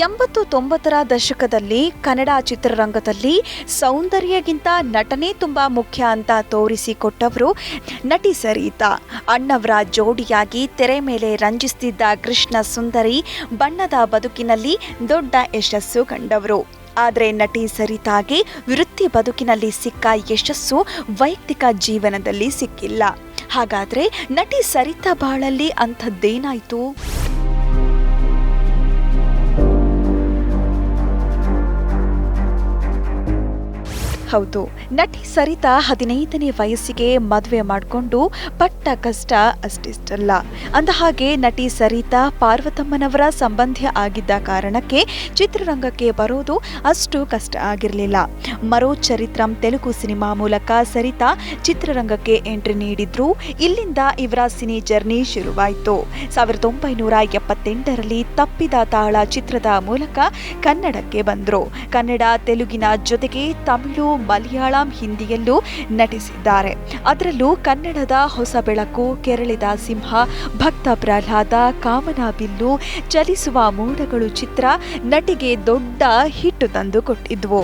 ಎಂಬತ್ತು ತೊಂಬತ್ತರ ದಶಕದಲ್ಲಿ ಕನ್ನಡ ಚಿತ್ರರಂಗದಲ್ಲಿ ಸೌಂದರ್ಯಗಿಂತ ನಟನೆ ತುಂಬ ಮುಖ್ಯ ಅಂತ ತೋರಿಸಿಕೊಟ್ಟವರು ನಟಿ ಸರಿತಾ. ಅಣ್ಣವರ ಜೋಡಿಯಾಗಿ ತೆರೆ ಮೇಲೆ ರಂಜಿಸ್ತಿದ್ದ ಕೃಷ್ಣ ಸುಂದರಿ ಬಣ್ಣದ ಬದುಕಿನಲ್ಲಿ ದೊಡ್ಡ ಯಶಸ್ಸು ಕಂಡವರು. ಆದರೆ ನಟಿ ಸರಿತಾಗೆ ವೃತ್ತಿ ಬದುಕಿನಲ್ಲಿ ಸಿಕ್ಕ ಯಶಸ್ಸು ವೈಯಕ್ತಿಕ ಜೀವನದಲ್ಲಿ ಸಿಕ್ಕಿಲ್ಲ. ಹಾಗಾದರೆ ನಟಿ ಸರಿತಾ ಬಾಳಲ್ಲಿ ಅಂಥದ್ದೇನಾಯ್ತು? ಹೌದು. ನಟಿ ಸರಿತಾ ಹದಿನೈದನೇ ವಯಸ್ಸಿಗೆ ಮದುವೆ ಮಾಡಿಕೊಂಡು ಪಟ್ಟ ಕಷ್ಟ ಅಷ್ಟಿಷ್ಟಲ್ಲ. ಅಂದ ಹಾಗೆ ನಟಿ ಸರಿತಾ ಪಾರ್ವತಮ್ಮನವರ ಸಂಬಂಧಿ ಆಗಿದ್ದ ಕಾರಣಕ್ಕೆ ಚಿತ್ರರಂಗಕ್ಕೆ ಬರೋದು ಅಷ್ಟು ಕಷ್ಟ ಆಗಿರಲಿಲ್ಲ. ಮರೋ ಚರಿತ್ರಂ ತೆಲುಗು ಸಿನಿಮಾ ಮೂಲಕ ಸರಿತಾ ಚಿತ್ರರಂಗಕ್ಕೆ ಎಂಟ್ರಿ ನೀಡಿದ್ರು. ಇಲ್ಲಿಂದ ಇವರ ಸಿನಿ ಜರ್ನಿ ಶುರುವಾಯಿತು. ಸಾವಿರದ ಒಂಬೈನೂರ ಎಪ್ಪತ್ತೆಂಟರಲ್ಲಿ ತಪ್ಪಿದ ತಾಳ ಚಿತ್ರದ ಮೂಲಕ ಕನ್ನಡಕ್ಕೆ ಬಂದ್ರು. ಕನ್ನಡ, ತೆಲುಗಿನ ಜೊತೆಗೆ ತಮಿಳು ಮಲಯಾಳಂ ಹಿಂದಿಯಲ್ಲೂ ನಟಿಸಿದ್ದಾರೆ. ಅದರಲ್ಲೂ ಕನ್ನಡದ ಹೊಸ ಬೆಳಕು, ಕೆರಳಿದ ಸಿಂಹ, ಭಕ್ತ ಪ್ರಹ್ಲಾದ ಕಾಮನಾಬಿಲ್ಲು ಚಲಿಸುವ ಮೋಡಗಳು ಚಿತ್ರ ನಟಿಗೆ ದೊಡ್ಡ ಹಿಟ್ಟು ತಂದು ಕೊಟ್ಟಿದ್ವು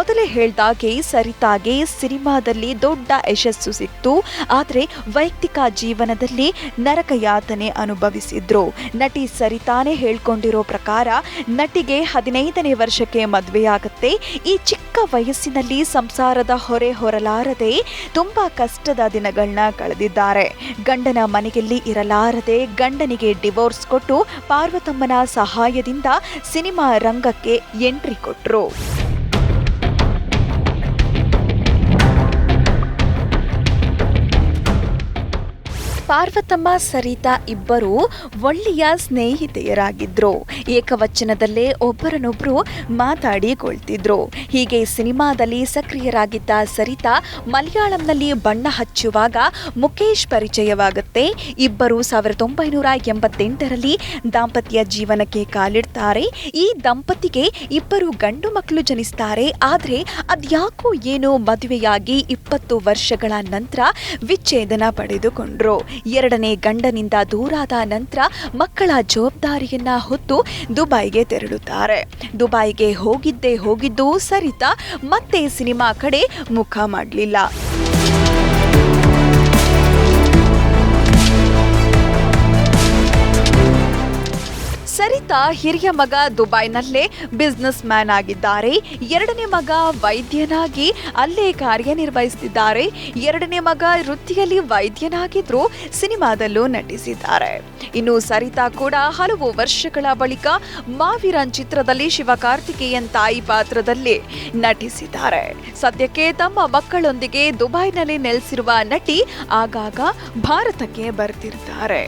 ಮೊದಲೇ ಹೇಳ್ದಾಗೆ ಸರಿತಾಗೆ ಸಿನಿಮಾದಲ್ಲಿ ದೊಡ್ಡ ಯಶಸ್ಸು ಸಿಕ್ತು. ಆದರೆ ವೈಯಕ್ತಿಕ ಜೀವನದಲ್ಲಿ ನರಕ ಯಾತನೆ ಅನುಭವಿಸಿದ್ರು. ನಟಿ ಸರಿತಾನೆ ಹೇಳ್ಕೊಂಡಿರೋ ಪ್ರಕಾರ ನಟಿಗೆ ಹದಿನೈದನೇ ವರ್ಷಕ್ಕೆ ಮದುವೆಯಾಗುತ್ತೆ. ಈ ಚಿಕ್ಕ ವಯಸ್ಸಿನಲ್ಲಿ ಸಂಸಾರದ ಹೊರೆ ಹೊರಲಾರದೆ ತುಂಬಾ ಕಷ್ಟದ ದಿನಗಳನ್ನ ಕಳೆದಿದ್ದಾರೆ. ಗಂಡನ ಮನೆಯಲ್ಲಿ ಇರಲಾರದೆ ಗಂಡನಿಗೆ ಡಿವೋರ್ಸ್ ಕೊಟ್ಟು ಪಾರ್ವತಮ್ಮನ ಸಹಾಯದಿಂದ ಸಿನಿಮಾ ರಂಗಕ್ಕೆ ಎಂಟ್ರಿ ಕೊಟ್ರು. ಪಾರ್ವತಮ್ಮ ಸರಿತಾ ಇಬ್ಬರು ಒಳ್ಳೆಯ ಸ್ನೇಹಿತೆಯರಾಗಿದ್ರು. ಏಕವಚನದಲ್ಲೇ ಒಬ್ಬರನೊಬ್ಬರು ಮಾತಾಡಿಕೊಳ್ತಿದ್ರು. ಹೀಗೆ ಸಿನಿಮಾದಲ್ಲಿ ಸಕ್ರಿಯರಾಗಿದ್ದ ಸರಿತಾ ಮಲಯಾಳಂನಲ್ಲಿ ಬಣ್ಣ ಹಚ್ಚುವಾಗ ಮುಖೇಶ್ ಪರಿಚಯವಾಗುತ್ತೆ. ಇಬ್ಬರು ಸಾವಿರದ ಒಂಬೈನೂರ ಎಂಬತ್ತೆಂಟರಲ್ಲಿ ದಾಂಪತ್ಯ ಜೀವನಕ್ಕೆ ಕಾಲಿಡ್ತಾರೆ. ಈ ದಂಪತಿಗೆ ಇಬ್ಬರು ಗಂಡು ಮಕ್ಕಳು ಜನಿಸ್ತಾರೆ. ಆದರೆ ಅದ್ಯಾಕೋ ಏನೋ ಮದುವೆಯಾಗಿ ಇಪ್ಪತ್ತು ವರ್ಷಗಳ ನಂತರ ವಿಚ್ಛೇದನ ಪಡೆದುಕೊಂಡ್ರು. ಎರಡನೇ ಗಂಡನಿಂದ ದೂರಾದ ನಂತರ ಮಕ್ಕಳ ಜವಾಬ್ದಾರಿಯನ್ನ ಹೊತ್ತು ದುಬೈಗೆ ತೆರಳುತ್ತಾರೆ. ದುಬೈಗೆ ಹೋಗಿದ್ದೇ ಹೋಗಿದ್ದು ಸರಿತಾ ಮತ್ತೆ ಸಿನಿಮಾ ಕಡೆ ಮುಖ ಮಾಡಲಿಲ್ಲ. ಸರಿತಾ ಹಿರಿಯ ಮಗ ದುಬೈನಲ್ಲೇ ಬಿಸ್ನೆಸ್ ಮ್ಯಾನ್ ಆಗಿದ್ದಾರೆ. ಎರಡನೇ ಮಗ ವೈದ್ಯನಾಗಿ ಅಲ್ಲೇ ಕಾರ್ಯನಿರ್ವಹಿಸುತ್ತಿದ್ದಾರೆ ಎರಡನೇ ಮಗ ವೃತ್ತಿಯಲ್ಲಿ ವೈದ್ಯನಾಗಿದ್ರು ಸಿನಿಮಾದಲ್ಲೂ ನಟಿಸಿದ್ದಾರೆ. ಇನ್ನು ಸರಿತಾ ಕೂಡ ಹಲವು ವರ್ಷಗಳ ಬಳಿಕ ಮಾವಿರನ್ ಚಿತ್ರದಲ್ಲಿ ಶಿವಕಾರ್ತಿಕೇಯನ್ ತಾಯಿ ಪಾತ್ರದಲ್ಲಿ ನಟಿಸಿದ್ದಾರೆ. ಸದ್ಯಕ್ಕೆ ತಮ್ಮ ಮಕ್ಕಳೊಂದಿಗೆ ದುಬೈನಲ್ಲಿ ನೆಲೆಸಿರುವ ನಟಿ ಆಗಾಗ ಭಾರತಕ್ಕೆ ಬರ್ತಿರ್ತಾರೆ.